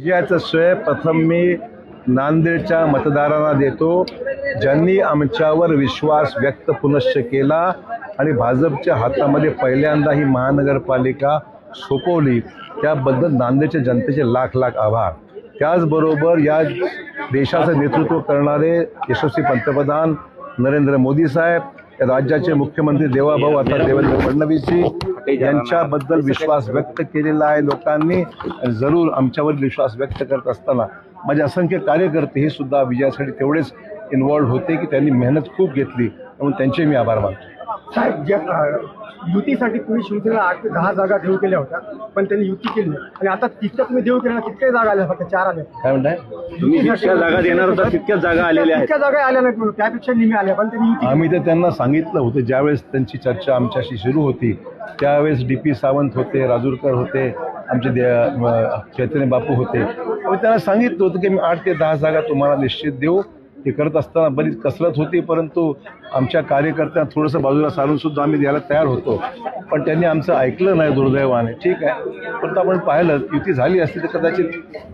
विजयाचं श्रेय प्रथम मी नांदेडच्या मतदारांना देतो. ज्यांनी आमच्यावर विश्वास व्यक्त पुनश्च केला आणि भाजपच्या हातामध्ये पहिल्यांदा ही महानगरपालिका सोपवली त्याबद्दल नांदेडच्या जनतेचे लाख लाख आभार. त्याचबरोबर या देशाचं नेतृत्व करणारे यशस्वी पंतप्रधान नरेंद्र मोदी साहेब राज्याचे मुख्यमंत्री देवाभाऊ अर्थात देवेंद्र फडणवीसजी यांच्याबद्दल विश्वास व्यक्त केलेला आहे लोकांनी. जरूर आमच्यावर विश्वास व्यक्त करत असताना माझे असंख्य कार्यकर्ते हे सुद्धा विजयासाठी तेवढेच इन्वॉल्ड होते की त्यांनी मेहनत खूप घेतली. म्हणून त्यांचे मी आभार मानतो. साहेब ज्या युतीसाठी तुम्ही शिवसेनेला आठ ते दहा जागा देऊ केल्या होत्या पण त्यांनी युती केली नाही. आणि आता तितक्या तुम्ही देऊ केल्या कितक्या जागा आल्या फक्त चार आल्या काय म्हणताय? तुम्ही जितक्या जागा देणार होता तितक्याच जागा आलेल्या आहेत. तितक्या जागा आल्या नाहीत म्हणून त्यापेक्षा निम्या आल्या पण त्यांनी युती आम्ही तर त्यांना सांगितलं होतं ज्यावेळेस त्यांची चर्चा आमच्याशी सुरू होती त्यावेळेस डी पी सावंत होते राजूरकर होते आमचे दे अ, चैतन्य बापू होते. आम्ही त्यांना सांगितलं होतं की मी आठ ते दहा जागा तुम्हाला निश्चित देऊ ते करत असताना बरीच कसरत होती परंतु आमच्या कार्यकर्त्यांना थोडंसं बाजूला सारून सुद्धा आम्ही द्यायला तयार होतो. पण त्यांनी आमचं ऐकलं नाही दुर्दैवाने. ठीक आहे. परंतु आपण पाहिलं युती झाली असती तर कदाचित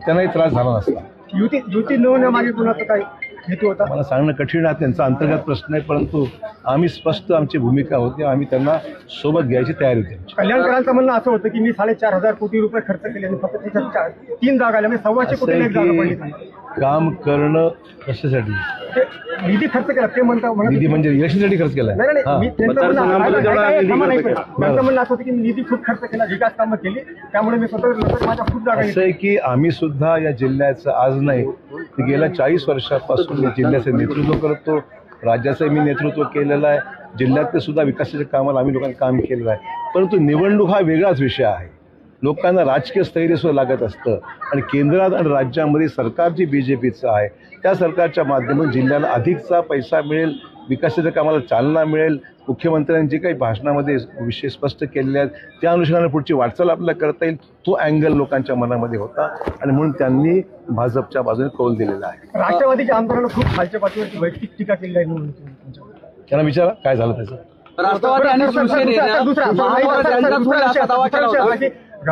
त्यांनाही त्रास झाला नसता. युती युती न होण्यामागे कुणाचं काही हेतू होता. मला सांगणं कठीण आहे त्यांचा अंतर्गत प्रश्न आहे परंतु आम्ही स्पष्ट आमची भूमिका होती आम्ही त्यांना सोबत घ्यायची तयारी होती. कल्याणकरांचं म्हणणं असं होतं की मी साडेचार हजार कोटी रुपये खर्च केले आणि फक्त त्याच्यात तीन जागा आल्या म्हणजे सव्वाशे कोटी आहे एक जागा पडली. की काम करणं कशासाठी? ते निधी खर्च केला ते म्हणता म्हणत निधी म्हणजे इलेक्शनसाठी खर्च केलाय नाही नाही, नाही मी. त्यांचं म्हणणं मतदारसंघामध्ये आहे- जेवढा आहे- आहे- निधी थांबा नाही खर्च पण. त्यांचं म्हणणं असं होतं की मी निधी खूप खर्च केला विकास कामं केली त्यामुळे मी स्वतः नंतर माझ्या खूप जागा असं आहे की आम्ही सुद्धा या जिल्ह्याचं आज नाही तर गेल्या चाळीस वर्षापासून मी जिल्ह्याचं नेतृत्व करतो राज्याचं मी नेतृत्व केलेलं आहे जिल्ह्यातले सुद्धा विकासाच्या कामाला आम्ही लोकांनी काम केलेलं आहे. परंतु निवडणूक हा वेगळाच विषय आहे. लोकांना राजकीय स्थैर्य सुद्धा लागत असतं आणि केंद्रात आणि राज्यामध्ये सरकार जी बी जे पीचं आहे त्या सरकारच्या माध्यमातून जिल्ह्याला अधिकचा पैसा मिळेल विकासाच्या कामाला चालना मिळेल. मुख्यमंत्र्यांनी जे काही भाषणामध्ये विषय स्पष्ट केलेले आहेत त्या अनुषंगाने पुढची वाटचाल आपल्याला करता येईल. तो अँगल लोकांच्या मनामध्ये होता आणि म्हणून त्यांनी भाजपच्या बाजूने कौल दिलेला आहे. राष्ट्रवादीच्या आमदारांना खूप खालच्या पातळीवरती वैयक्तिक टीका केली आहे निवडणुकीवर. त्यांना विचारा काय झालं त्याचं?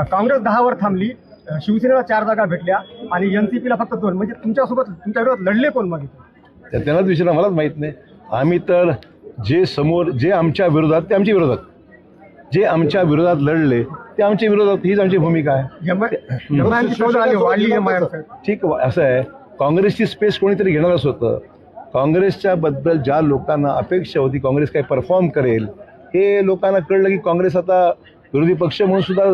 काँग्रेस दहावर थांबली शिवसेनेला चार जागा भेटल्या आणि एनसीपीला फक्त दोन. म्हणजे तुमच्यासोबत तुमच्या विरोधात लढले कोण मग? त्यांनाच विचारा मलाच माहीत नाही. आम्ही तर जे समोर जे आमच्या विरोधात ते आमच्या विरोधात. जे आमच्या विरोधात लढले ते आमच्या विरोधात हीच आमची भूमिका आहे. ठीक आहे, असं आहे. काँग्रेसची स्पेस कोणीतरी घेणारच होतं. काँग्रेसच्या बद्दल ज्या लोकांना अपेक्षा होती काँग्रेस काय परफॉर्म करेल हे लोकांना कळलं की काँग्रेस आता विरोधी पक्ष म्हणून सुद्धा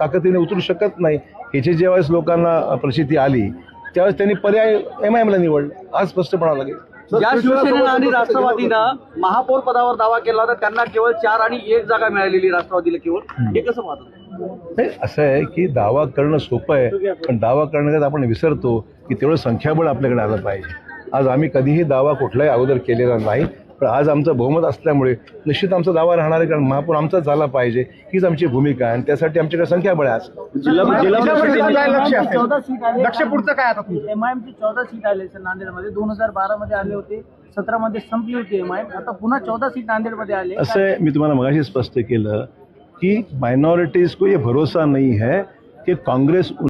ताकदीने उतरू शकत नाही. ह्याची ज्यावेळेस लोकांना प्रचिती आली त्यावेळेस त्यांनी पर्याय एम आय एमला निवडलं. आज स्पष्ट म्हणावं लागेल. ज्या शिवसेनेनं आणि राष्ट्रवादीनं महापौर पदावर दावा केला होता त्यांना केवळ चार आणि एक जागा मिळालेली राष्ट्रवादीला केवळ. हे कसं पाहतो नाही असं आहे की दावा करणं सोपं आहे पण दावा करण्यात आपण विसरतो की तेवढं संख्याबळ आपल्याकडे आलं पाहिजे. आज आम्ही कधीही दावा कुठलाही अगोदर केलेला नाही. पण आज आमचं बहुमत असल्यामुळे निश्चित आमचा दावा राहणार आहे कारण महापौर आमचाच झाला पाहिजे हीच आमची भूमिका आहे. आणि त्यासाठी आमच्याकडे संख्याबळ आहे आज जिल्हा जिल्हा परिषदेला काय लक्ष पुढचं काय आता तुमचं एम आय एमची चौदा सीट आले सर नांदेडमध्ये दोन हजार बारा मध्ये आले होते सतरा मध्ये संपली होती एम आय आता पुन्हा चौदा सीट नांदेडमध्ये आले असं मी तुम्हाला मगाशी स्पष्ट केलं की माइनॉरिटीज को ये भरोसा नहीं है कि कांग्रेस